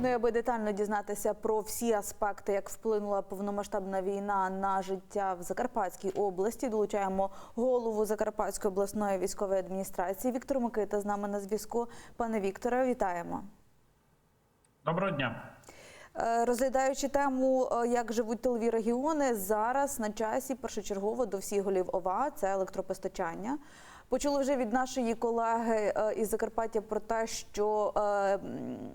Ну і аби детально дізнатися про всі аспекти, як вплинула повномасштабна війна на життя в Закарпатській області, долучаємо голову Закарпатської обласної військової адміністрації Віктор Микита з нами на зв'язку. Пане Вікторе, вітаємо. Доброго дня. Е, Розглядаючи тему, е, як живуть тилові регіони, зараз на часі першочергово до всіх голів ОВА це електропостачання. Почули вже від нашої колеги е, із Закарпаття про те, що е,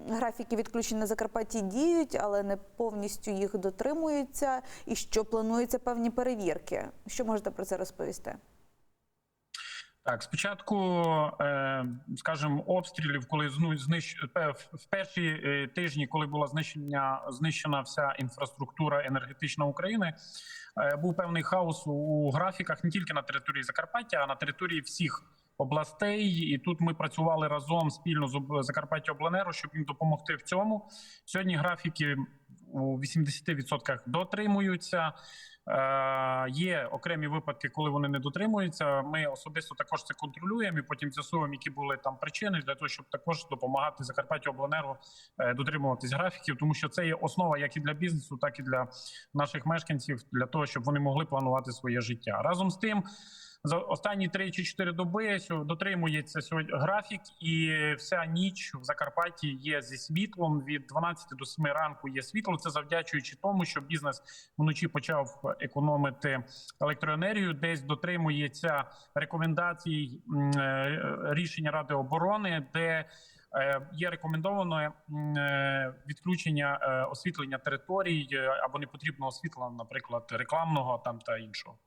графіки відключень на Закарпатті діють, але не повністю їх дотримуються, і що плануються певні перевірки. Що можете про це розповісти? Так, спочатку, е, скажімо, обстрілів, коли знищ... в перші е, тижні, коли була знищення знищена вся інфраструктура енергетична України, е, був певний хаос у графіках не тільки на території Закарпаття, а на території всіх областей. І тут ми працювали разом спільно з Закарпаття Обленерго, щоб їм допомогти в цьому. Сьогодні графіки у 80% дотримуються. Е, є окремі випадки, коли вони не дотримуються. Ми особисто також це контролюємо і потім з'ясуємо, які були там причини для того, щоб також допомагати Закарпаттю Обленерго е, дотримуватись графіків, тому що це є основа як і для бізнесу, так і для наших мешканців, для того, щоб вони могли планувати своє життя. Разом з тим. За останні 3 чи 4 доби дотримується сьогодні графік, і вся ніч в Закарпатті є зі світлом. Від 12 до 7 ранку є світло. Це завдячуючи тому, що бізнес вночі почав економити електроенергію. Десь дотримується рекомендацій е, рішення Ради оборони, де е, є рекомендовано е, відключення освітлення територій або непотрібного світла, наприклад, рекламного там та іншого.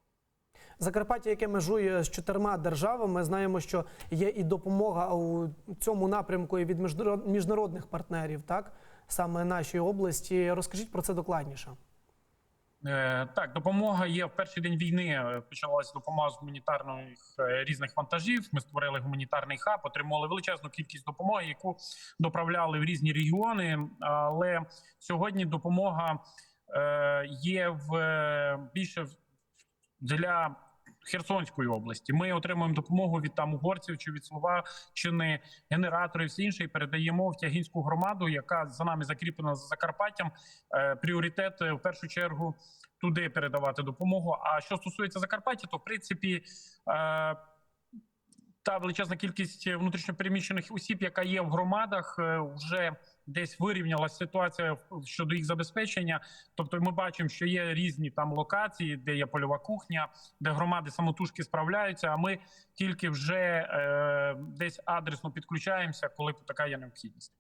Закарпаття, яке межує з чотирма державами, знаємо, що є і допомога у цьому напрямку і від міжнарод- міжнародних партнерів, так саме нашій області. Розкажіть про це докладніше. Е, Так, допомога є в перший день війни. е, Почалася допомога з гуманітарних е, різних вантажів. Ми створили гуманітарний хаб, отримали величезну кількість допомоги, яку доправляли в різні регіони. Але сьогодні допомога є в більше для Херсонської області. Ми отримуємо допомогу від там угорців чи від Словаччини, генератори, і все інше, і передаємо в Тягінську громаду, яка за нами закріплена за Закарпаттям. Е, Пріоритет е, в першу чергу туди передавати допомогу. А що стосується Закарпаття, то в принципі. е, Та величезна кількість внутрішньопереміщених осіб, яка є в громадах, вже десь вирівнялася ситуація щодо їх забезпечення. Тобто, ми бачимо, що є різні там локації, де є польова кухня, де громади самотужки справляються. А ми тільки вже е, десь адресно підключаємося, коли така є необхідність.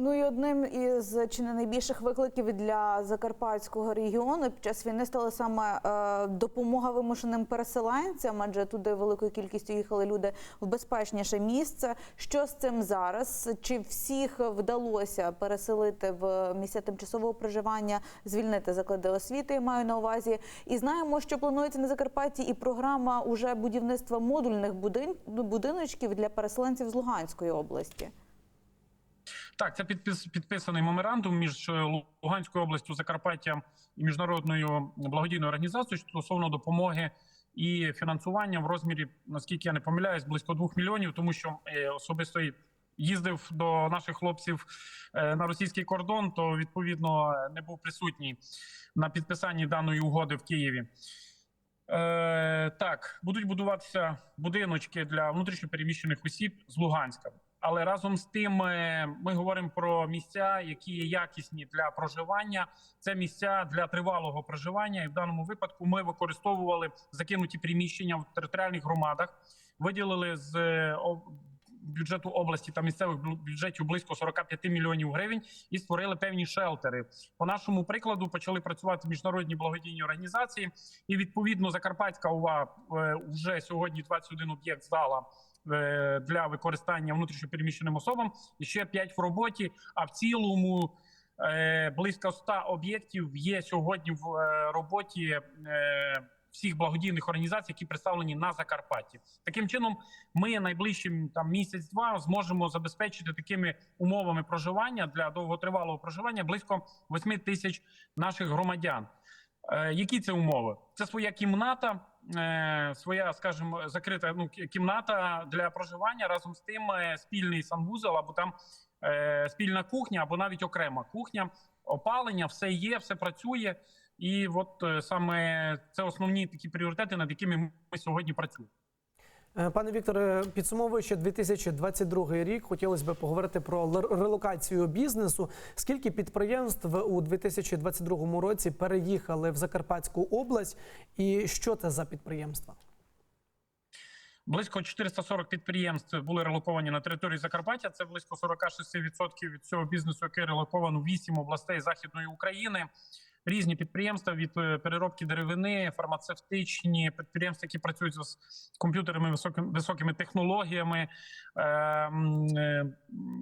Ну і одним із чи не найбільших викликів для закарпатського регіону під час війни стала саме е, допомога вимушеним переселенцям, адже туди великою кількістю їхали люди в безпечніше місце. Що з цим зараз? Чи всіх вдалося переселити в місця тимчасового проживання, звільнити заклади освіти? я Маю на увазі, і знаємо, що планується на Закарпатті і програма уже будівництва модульних будин... будиночків для переселенців з Луганської області. Так, це підпис підписаний меморандум між е, Луганською областю, Закарпаттям і міжнародною благодійною організацією стосовно допомоги і фінансування в розмірі, наскільки я не помиляюсь, близько двох мільйонів, тому що е, особисто їздив до наших хлопців е, на російський кордон, то відповідно не був присутній на підписанні даної угоди в Києві. Е, так, будуть будуватися будиночки для внутрішньопереміщених осіб з Луганська. Але разом з тим е, ми говоримо про місця, які є якісні для проживання. Це місця для тривалого проживання. І в даному випадку ми використовували закинуті приміщення в територіальних громадах, виділили з е, бюджету області та місцевих бюджетів близько 45 мільйонів гривень і створили певні шелтери. По нашому прикладу почали працювати міжнародні благодійні організації, і відповідно Закарпатська ОВА е, вже сьогодні 21 об'єкт здала для використання внутрішньопереміщеним особам. І ще 5 в роботі. А в цілому е, близько 100 об'єктів є сьогодні в е, роботі. е, Всіх благодійних організацій, які представлені на Закарпатті, таким чином ми найближчим там місяць-два зможемо забезпечити такими умовами проживання для довготривалого проживання близько 8 тисяч наших громадян. Е, які це умови? Це своя кімната, е, своя, скажімо, закрита ну, кімната для проживання разом з тим е, спільний санвузол або там спільна кухня або навіть окрема кухня. Опалення, все є, все працює. І от саме це основні такі пріоритети, над якими ми сьогодні працюємо. Е, Пане Вікторе, підсумовуючи 2022 рік, хотілося б поговорити про релокацію бізнесу. Скільки підприємств у 2022 році переїхали в Закарпатську область, і що це за підприємства? Близько 440 підприємств були релоковані на території Закарпаття. Це близько 46% від цього бізнесу, який релоковано в 8 областей Західної України. Різні підприємства від е, переробки деревини, фармацевтичні підприємства, які працюють з комп'ютерами високими, високими технологіями, е, е,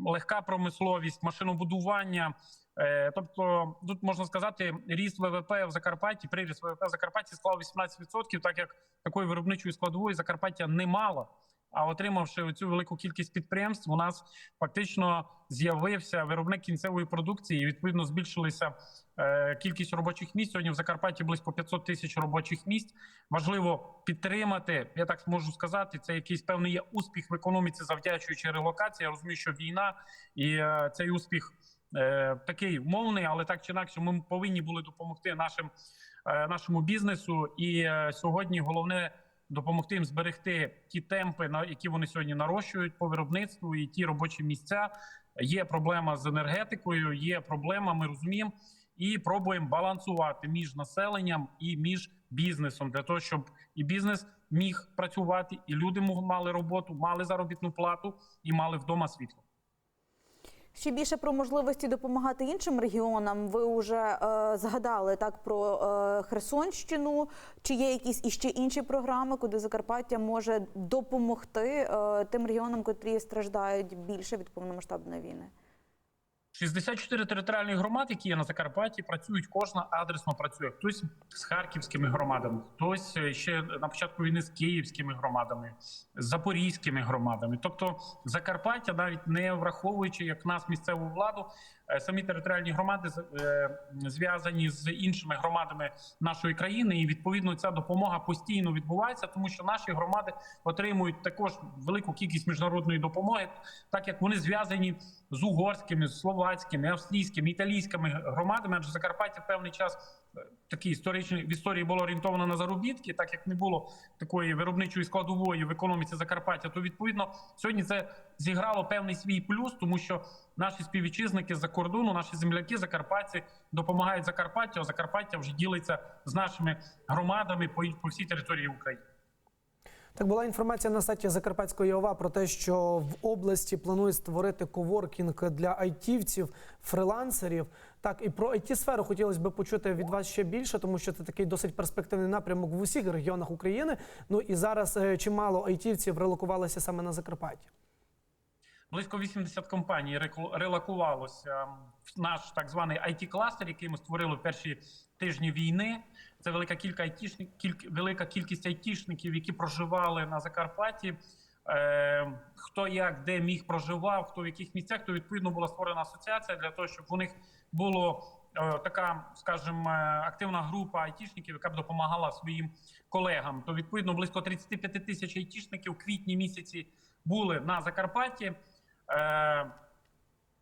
легка промисловість, машинобудування. Е, Тобто, тут можна сказати, ріст ВВП в Закарпатті, приріст ВВП в Закарпатті склав 18%, так як такої виробничої складової Закарпаття не мало. А отримавши цю велику кількість підприємств, у нас фактично з'явився виробник кінцевої продукції. і Відповідно, збільшилася е, кількість робочих місць. Сьогодні в Закарпатті близько 500 тисяч робочих місць. Важливо підтримати. Я так можу сказати, це якийсь певний є успіх в економіці, завдячуючи релокації. Я розумію, що війна і е, цей успіх е, такий умовний, але так чи інакше, ми повинні були допомогти нашим нашому бізнесу. І сьогодні головне допомогти їм зберегти ті темпи, на які вони сьогодні нарощують по виробництву, і ті робочі місця. Є проблема з енергетикою, є проблема. Ми розуміємо. І пробуємо балансувати між населенням і між бізнесом для того, щоб і бізнес міг працювати, і люди мали роботу, мали заробітну плату і мали вдома світло. Ще більше про можливості допомагати іншим регіонам. Ви вже е, згадали так про е, Херсонщину. Чи є якісь іще інші програми, куди Закарпаття може допомогти е, тим регіонам, котрі страждають більше від повномасштабної війни? 64 територіальні громади, які є на Закарпатті, працюють кожна адресно працює. Хтось з харківськими громадами, хтось е, ще на початку війни з київськими громадами, з запорізькими громадами. Тобто Закарпаття, навіть не враховуючи як нас місцеву владу, е, самі територіальні громади е, зв'язані з іншими громадами нашої країни, і відповідно ця допомога постійно відбувається, тому що наші громади отримують також велику кількість міжнародної допомоги, так як вони зв'язані з угорськими, з словацькими, австрійськими, італійськими громадами. Адже Закарпаття в певний час е, такий історичний в історії було орієнтовано на заробітки, так як не було такої виробничої складової в економіці Закарпаття, то відповідно сьогодні це зіграло певний свій плюс, тому що наші співвітчизники з-за кордону, наші земляки, закарпатці допомагають Закарпаттю, а Закарпаття вже ділиться з нашими громадами по, по всій території України. Так була інформація на сайті Закарпатської ОВА про те, що в області планують створити коворкінг для айтівців, фрилансерів. Так, і про it сферу хотілося б почути від вас ще більше, тому що це такий досить перспективний напрямок в усіх регіонах України. Ну і зараз е, чимало айтівців релокувалося саме на Закарпатті. Близько 80 компаній релокувалося в наш так званий it кластер який ми створили в перші тижні війни. Це велика кілька айтішник, кільк, велика кількість айтішників, які проживали на Закарпатті. Е, хто як де міг проживав, хто в яких місцях, то відповідно була створена асоціація для того, щоб у них було е, така, скажімо, активна група айтішників, яка б допомагала своїм колегам. То відповідно близько 35 тисяч айтішників в квітні місяці були на Закарпатті. Е,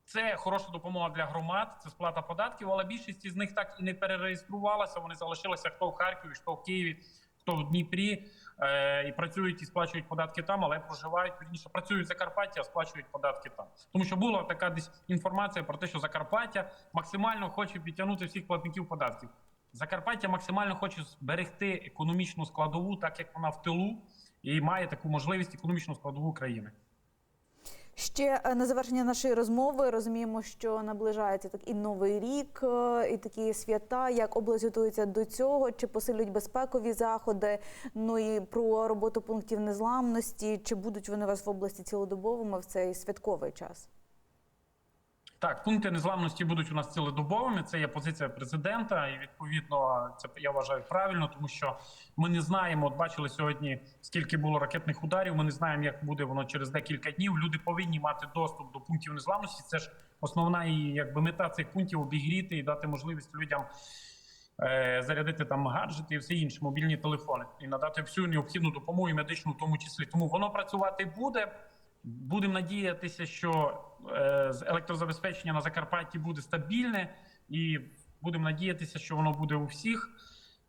Це хороша допомога для громад, це сплата податків, але більшість із них так і не перереєструвалася. Вони залишилися хто в Харкові, хто в Києві, хто в Дніпрі е, і працюють і сплачують податки там, але проживають вірніше, працюють в Закарпатті, а сплачують податки там. Тому що була така десь інформація про те, що Закарпаття максимально хоче підтягнути всіх платників податків. Закарпаття максимально хоче зберегти економічну складову, так як вона в тилу, і має таку можливість економічну складову країни. Ще е, на завершення нашої розмови розуміємо, що наближається так і новий рік, е, і такі свята. Як область готується до цього? Чи посилюють безпекові заходи? Ну і про роботу пунктів незламності. Чи будуть вони у вас в області цілодобовими в цей святковий час? Так, пункти незламності будуть у нас цілодобовими. Це є позиція президента, і відповідно це я вважаю правильно, тому що ми не знаємо. От бачили сьогодні, скільки було ракетних ударів. Ми не знаємо, як буде воно через декілька днів. Люди повинні мати доступ до пунктів незламності. Це ж основна і якби мета цих пунктів обігріти і дати можливість людям. е, Зарядити там гаджети і все інше, мобільні телефони, і надати всю необхідну допомогу, і медичну в тому числі. Тому воно працювати буде. Будемо надіятися, що електрозабезпечення на Закарпатті буде стабільне, і будемо надіятися, що воно буде у всіх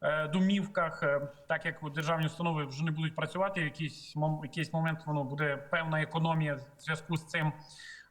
е, домівках, е, так як державні установи вже не будуть працювати. Якийсь якийсь момент воно буде певна економія в зв'язку з цим.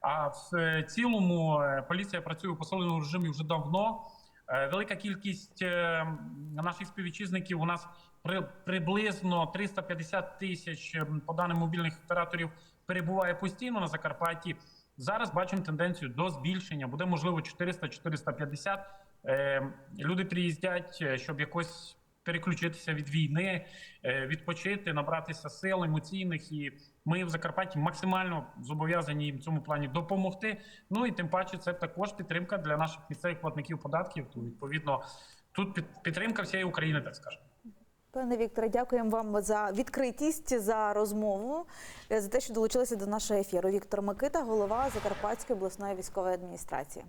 А в е, цілому е, поліція працює у посиленому режимі вже давно. Е, Велика кількість е, наших співвітчизників у нас при, приблизно 350 тисяч е, по даним мобільних операторів перебуває постійно на Закарпатті. Зараз бачимо тенденцію до збільшення. Буде можливо 400-450. Е, Люди приїздять, е, щоб якось переключитися від війни, е, відпочити, набратися сил емоційних. І ми в Закарпатті максимально зобов'язані їм в цьому плані допомогти. Ну і тим паче, це також підтримка для наших місцевих платників податків. То відповідно тут під- підтримка всієї України, так скажемо. Пане Вікторе, дякуємо вам за відкритість, за розмову, за те, що долучилися до нашого ефіру. Віктор Микита, голова Закарпатської обласної військової адміністрації.